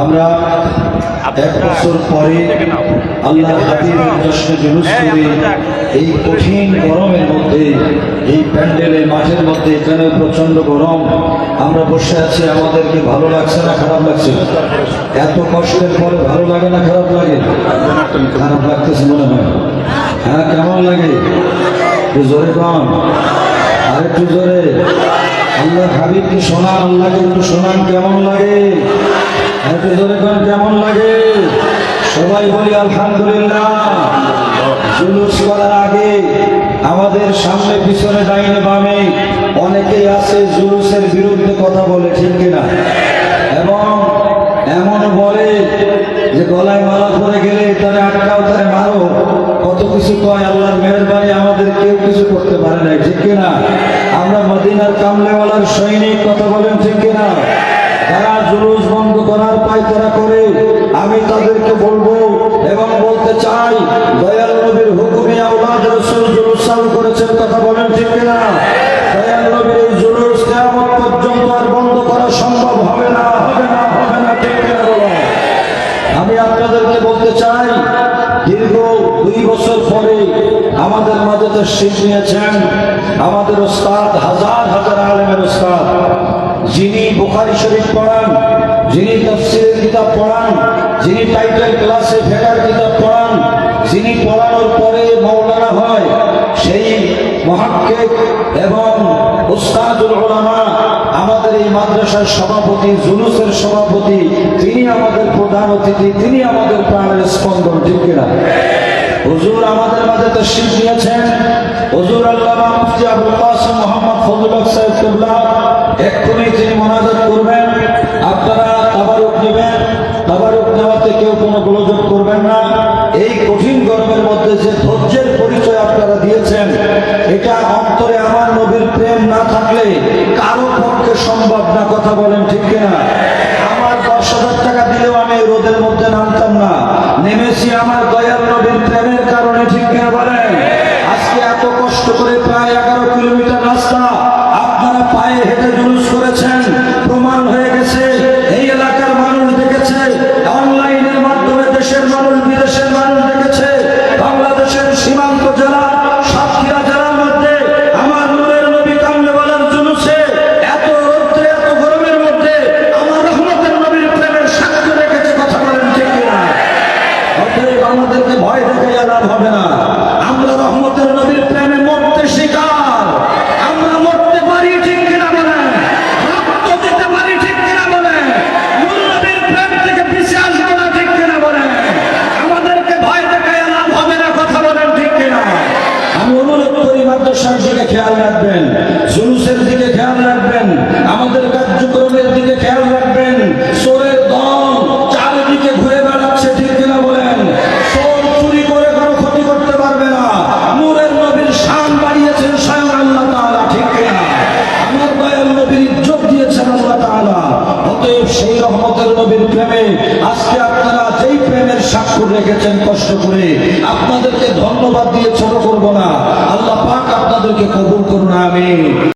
আমরা এক বছর পরে আল্লাহ হাবিবের জশ্নে জুলুস করে এই কঠিন গরমের মধ্যে এই প্যান্ডেলে মাঠের মধ্যে এখানে প্রচণ্ড গরম আমরা বসে আছি আমাদেরকে ভালো লাগছে না খারাপ লাগছে? এত কষ্টের পরে ভালো লাগে না খারাপ লাগে? খারাপ লাগতেছে মনে হয়। হ্যাঁ কেমন লাগে? জোরে কম আর একটু জোরে। আল্লাহ হাবিবকে শোনান আল্লাহকে একটু শোনান কেমন লাগে? কেমন লাগে? সবাই বলি আলহামদুলিল্লাহ। জুলুস করার আগে আমাদের সামনে পিছনে ডাইনে বামে অনেকেই আছে জুলুসের বিরুদ্ধে কথা বলে, ঠিক কিনা? এবং এমন বলে যে গলায় মালা পরে গেলে তারে আটকাও, তারে মারো। কত কিছু কয়, আল্লাহর মেহরবানি আমাদের কেউ কিছু করতে পারে নাই, ঠিক কিনা? আমরা মদিনার কামলেওয়ালার সৈনিক, কথা বলেন, ঠিক কিনা? যারা জুলুস বন্ধ করার পায় তারা করে। আমি তাদেরকে বলব এবং বলতে চাই, দয়াল নবীর হুকুমে আওলাদ রসুল জুলুস চালু করেছেন কথা বলেন ঠিক দয়াল নবীর এই জুলুস কেমন পর্যন্ত আর বন্ধ করা সম্ভব হবে না হবে না হবে না, ঠিক বলো? আমি আপনাদেরকে বলতে চাই, দীর্ঘ দুই বছর পরে আমাদের মাঝে তো শিখ নিয়েছেন। আমাদের ওস্তাদ, হাজার হাজার আলেমের ওস্তাদ। যিনি বুখারি শরীফ পড়ান, যিনি তফসিলের কিতাব পড়ান, যিনি টাইটেল ক্লাসে ফেকার কিতাব পড়ান, যিনি পড়ানোর পরে মৌলানা হয়, সেই মহাক্কেক এবং উস্তাদুল ওলামা আমাদের এই মাদ্রাসার সভাপতি, জুলুসের সভাপতি, তিনি আমাদের প্রধান অতিথি, তিনি আমাদের প্রাণের স্পন্দন, ঠিক কিনা? হুজুর আমাদের মাঝে তশরিফ নিয়েছেন। হুজুর আল্লাহ মুফতি আবুল মোহাম্মদ ফজল সাহেব কিবলা এক্ষুনি তিনি মোনাজাত করবেন, আপনারা তাবারুক নেবেন। তাবারুক নেওয়াতে কেউ কোনো গোলযোগ করবেন না। এই কঠিন গরমের মধ্যে যে ধৈর্যের পরিচয় আপনারা দিয়েছেন, এটা অন্তরে আমার নবীর প্রেম না থাকলে কারও পক্ষে সম্ভব না। কথা বলেন ঠিক কিনা? আমার দশ হাজার টাকা দিলেও আমি রোদের মধ্যে নামতাম না। নেমেছি আমার দয়াল নবীর প্রেমের মাদ্রাসার দিকে খেয়াল রাখবেন। জুলুসের দিকে খেয়াল রাখবেন। আমাদের কার্যক্রমের দিকে খেয়াল রাখবেন। সোরের দল চারিদিকে ঘুরে বেড়াচ্ছে, ঠিক কিনা বলেন? সোর চুরি করে কোনো ক্ষতি করতে পারবে না। নূরের নবীর শান বাড়িয়েছেন স্বয়ং আল্লাহ তাআলা, ঠিক কিনা? আমার দয়াল নবীর ইজ্জত দিয়েছেন আল্লাহ তাআলা। অতএব সেই রহমতের নবীর প্রেমে আজকে আপনারা যেই প্রেমের স্বাক্ষর রেখেছেন কষ্ট করে, আপনাদেরকে ধন্যবাদ দিয়ে ছোট করব না। আল্লাহ পাক আপনাদেরকে কবুল করুন আমি